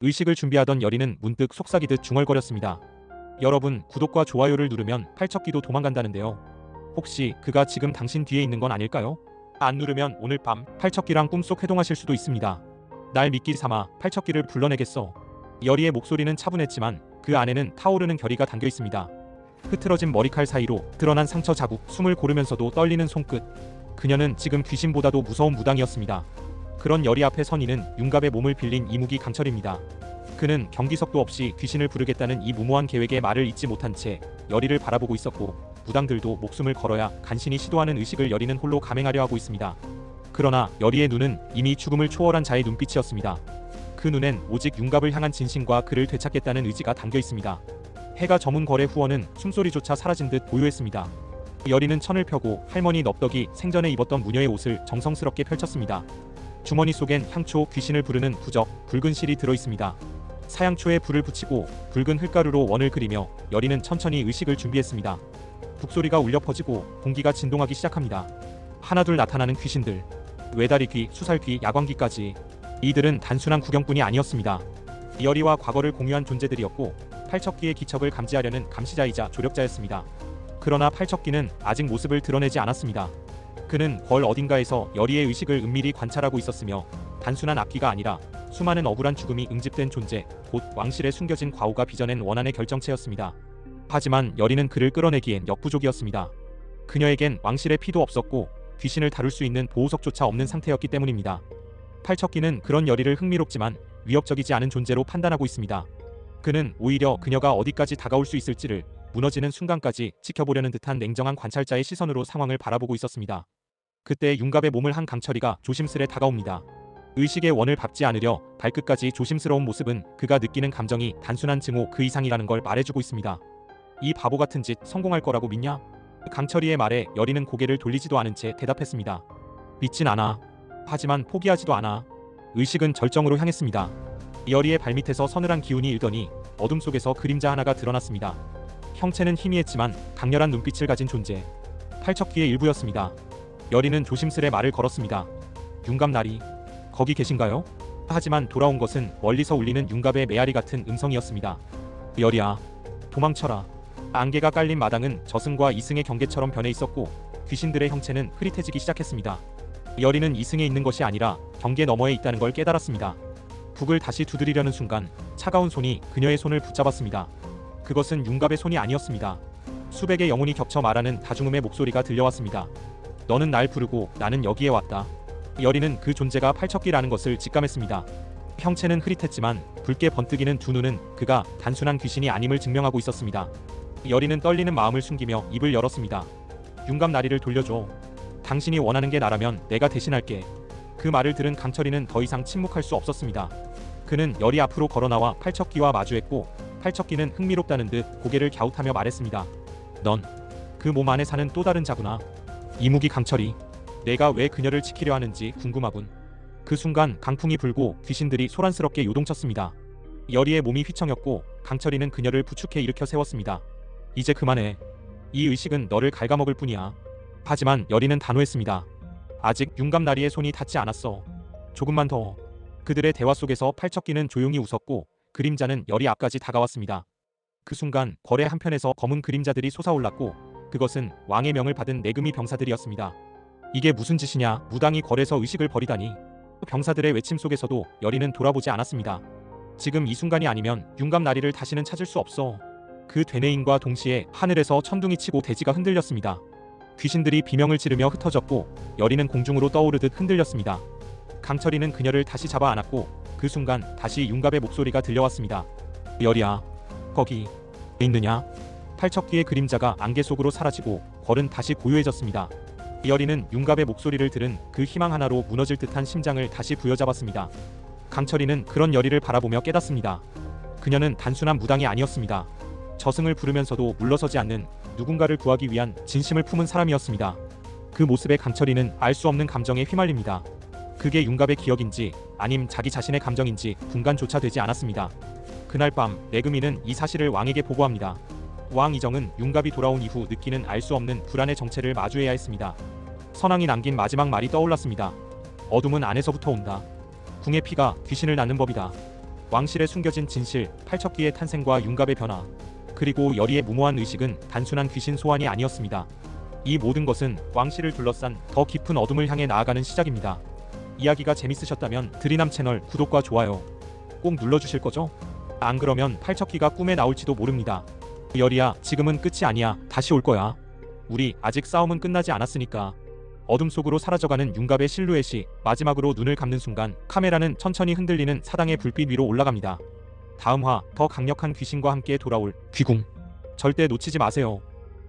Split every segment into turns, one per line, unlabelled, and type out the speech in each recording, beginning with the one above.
의식을 준비하던 여리는 문득 속삭이듯 중얼거렸습니다. 여러분 구독과 좋아요를 누르면 팔척기도 도망간다는데요. 혹시 그가 지금 당신 뒤에 있는 건 아닐까요? 안 누르면 오늘 밤 팔척기랑 꿈속 회동하실 수도 있습니다. 날 미끼 삼아 팔척기를 불러내겠어. 여리의 목소리는 차분했지만 그 안에는 타오르는 결의가 담겨 있습니다. 흐트러진 머리칼 사이로 드러난 상처 자국, 숨을 고르면서도 떨리는 손끝. 그녀는 지금 귀신보다도 무서운 무당이었습니다. 그런 여리 앞에 선 이는 윤갑의 몸을 빌린 이무기 강철입니다. 그는 경기석도 없이 귀신을 부르겠다는 이 무모한 계획의 말을 잊지 못한 채 여리를 바라보고 있었고 무당들도 목숨을 걸어야 간신히 시도하는 의식을 여리는 홀로 감행하려 하고 있습니다. 그러나 여리의 눈은 이미 죽음을 초월한 자의 눈빛이었습니다. 그 눈엔 오직 윤갑을 향한 진심과 그를 되찾겠다는 의지가 담겨 있습니다. 해가 저문 거래 후원은 숨소리조차 사라진 듯 고요했습니다. 여리는 천을 펴고 할머니 넙덕이 생전에 입었던 무녀의 옷을 정성스럽게 펼쳤습니다. 주머니 속엔 향초, 귀신을 부르는 부적, 붉은 실이 들어 있습니다. 사양초에 불을 붙이고 붉은 흙가루로 원을 그리며 여리는 천천히 의식을 준비했습니다. 북소리가 울려 퍼지고 공기가 진동하기 시작합니다. 하나둘 나타나는 귀신들, 외다리귀, 수살귀, 야광귀까지 이들은 단순한 구경꾼이 아니었습니다. 여리와 과거를 공유한 존재들이었고 팔척기의 기척을 감지하려는 감시자이자 조력자였습니다. 그러나 팔척기는 아직 모습을 드러내지 않았습니다. 그는 벌 어딘가에서 여리의 의식을 은밀히 관찰하고 있었으며 단순한 악기가 아니라 수많은 억울한 죽음이 응집된 존재, 곧 왕실에 숨겨진 과오가 빚어낸 원한의 결정체였습니다. 하지만 여리는 그를 끌어내기엔 역부족이었습니다. 그녀에겐 왕실의 피도 없었고 귀신을 다룰 수 있는 보호석조차 없는 상태였기 때문입니다. 팔척기는 그런 여리를 흥미롭지만 위협적이지 않은 존재로 판단하고 있습니다. 그는 오히려 그녀가 어디까지 다가올 수 있을지를 무너지는 순간까지 지켜보려는 듯한 냉정한 관찰자의 시선으로 상황을 바라보고 있었습니다. 그때 윤갑의 몸을 한 강철이가 조심스레 다가옵니다. 의식의 원을 밟지 않으려 발끝까지 조심스러운 모습은 그가 느끼는 감정이 단순한 증오 그 이상이라는 걸 말해주고 있습니다. 이 바보 같은 짓 성공할 거라고 믿냐? 강철이의 말에 여리는 고개를 돌리지도 않은 채 대답했습니다. 믿진 않아. 하지만 포기하지도 않아. 의식은 절정으로 향했습니다. 여리의 발밑에서 서늘한 기운이 일더니 어둠 속에서 그림자 하나가 드러났습니다. 형체는 희미했지만 강렬한 눈빛을 가진 존재. 팔척기의 일부였습니다. 여리는 조심스레 말을 걸었습니다. 윤갑나리, 거기 계신가요? 하지만 돌아온 것은 멀리서 울리는 윤갑의 메아리 같은 음성이었습니다. 여리야, 도망쳐라. 안개가 깔린 마당은 저승과 이승의 경계처럼 변해 있었고 귀신들의 형체는 흐릿해지기 시작했습니다. 여리는 이승에 있는 것이 아니라 경계 너머에 있다는 걸 깨달았습니다. 북을 다시 두드리려는 순간 차가운 손이 그녀의 손을 붙잡았습니다. 그것은 윤갑의 손이 아니었습니다. 수백의 영혼이 겹쳐 말하는 다중음의 목소리가 들려왔습니다. 너는 날 부르고 나는 여기에 왔다. 여리는 그 존재가 팔척기라는 것을 직감했습니다. 형체는 흐릿했지만 붉게 번뜩이는 두 눈은 그가 단순한 귀신이 아님을 증명하고 있었습니다. 여리는 떨리는 마음을 숨기며 입을 열었습니다. 윤갑 나리를 돌려줘. 당신이 원하는 게 나라면 내가 대신할게. 그 말을 들은 강철이는 더 이상 침묵할 수 없었습니다. 그는 열이 앞으로 걸어나와 팔척기와 마주했고 팔척기는 흥미롭다는 듯 고개를 갸웃하며 말했습니다. 넌 그 몸 안에 사는 또 다른 자구나. 이무기 강철이 내가 왜 그녀를 지키려 하는지 궁금하군. 그 순간 강풍이 불고 귀신들이 소란스럽게 요동쳤습니다. 여리의 몸이 휘청였고 강철이는 그녀를 부축해 일으켜 세웠습니다. 이제 그만해. 이 의식은 너를 갉아먹을 뿐이야. 하지만 여리는 단호했습니다. 아직 윤감나리의 손이 닿지 않았어. 조금만 더. 그들의 대화 속에서 팔척기는 조용히 웃었고 그림자는 열이 앞까지 다가왔습니다. 그 순간 거래 한편에서 검은 그림자들이 솟아올랐고 그것은 왕의 명을 받은 내금이 병사들이었습니다. 이게 무슨 짓이냐? 무당이 거래서 의식을 버리다니. 병사들의 외침 속에서도 여리는 돌아보지 않았습니다. 지금 이 순간이 아니면 윤감 나리를 다시는 찾을 수 없어. 그 되뇌임과 동시에 하늘에서 천둥이 치고 대지가 흔들렸습니다. 귀신들이 비명을 지르며 흩어졌고 여리는 공중으로 떠오르듯 흔들렸습니다. 강철이는 그녀를 다시 잡아 안았고 그 순간 다시 윤갑의 목소리가 들려왔습니다. 여리야, 거기 있느냐? 팔척기의 그림자가 안개 속으로 사라지고 벌은 다시 고요해졌습니다. 여리는 윤갑의 목소리를 들은 그 희망 하나로 무너질 듯한 심장을 다시 부여잡았습니다. 강철이는 그런 여리를 바라보며 깨닫습니다. 그녀는 단순한 무당이 아니었습니다. 저승을 부르면서도 물러서지 않는 누군가를 구하기 위한 진심을 품은 사람이었습니다. 그 모습에 강철이는 알 수 없는 감정에 휘말립니다. 그게 윤갑의 기억인지 아님 자기 자신의 감정인지 분간조차 되지 않았습니다. 그날 밤 내금이는 이 사실을 왕에게 보고합니다. 왕 이정은 윤갑이 돌아온 이후 느끼는 알 수 없는 불안의 정체를 마주해야 했습니다. 선왕이 남긴 마지막 말이 떠올랐습니다. 어둠은 안에서부터 온다. 궁의 피가 귀신을 낳는 법이다. 왕실에 숨겨진 진실, 팔척기의 탄생과 융갑의 변화, 그리고 열의의 무모한 의식은 단순한 귀신 소환이 아니었습니다. 이 모든 것은 왕실을 둘러싼 더 깊은 어둠을 향해 나아가는 시작입니다. 이야기가 재밌으셨다면 드리남 채널 구독과 좋아요 꼭 눌러주실 거죠? 안 그러면 팔척기가 꿈에 나올지도 모릅니다. 열이야, 지금은 끝이 아니야. 다시 올 거야. 우리 아직 싸움은 끝나지 않았으니까. 어둠 속으로 사라져가는 융갑의 실루엣이 마지막으로 눈을 감는 순간 카메라는 천천히 흔들리는 사당의 불빛 위로 올라갑니다. 다음 화 더 강력한 귀신과 함께 돌아올 귀궁. 절대 놓치지 마세요.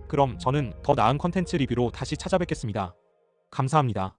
그럼 저는 더 나은 컨텐츠 리뷰로 다시 찾아뵙겠습니다. 감사합니다.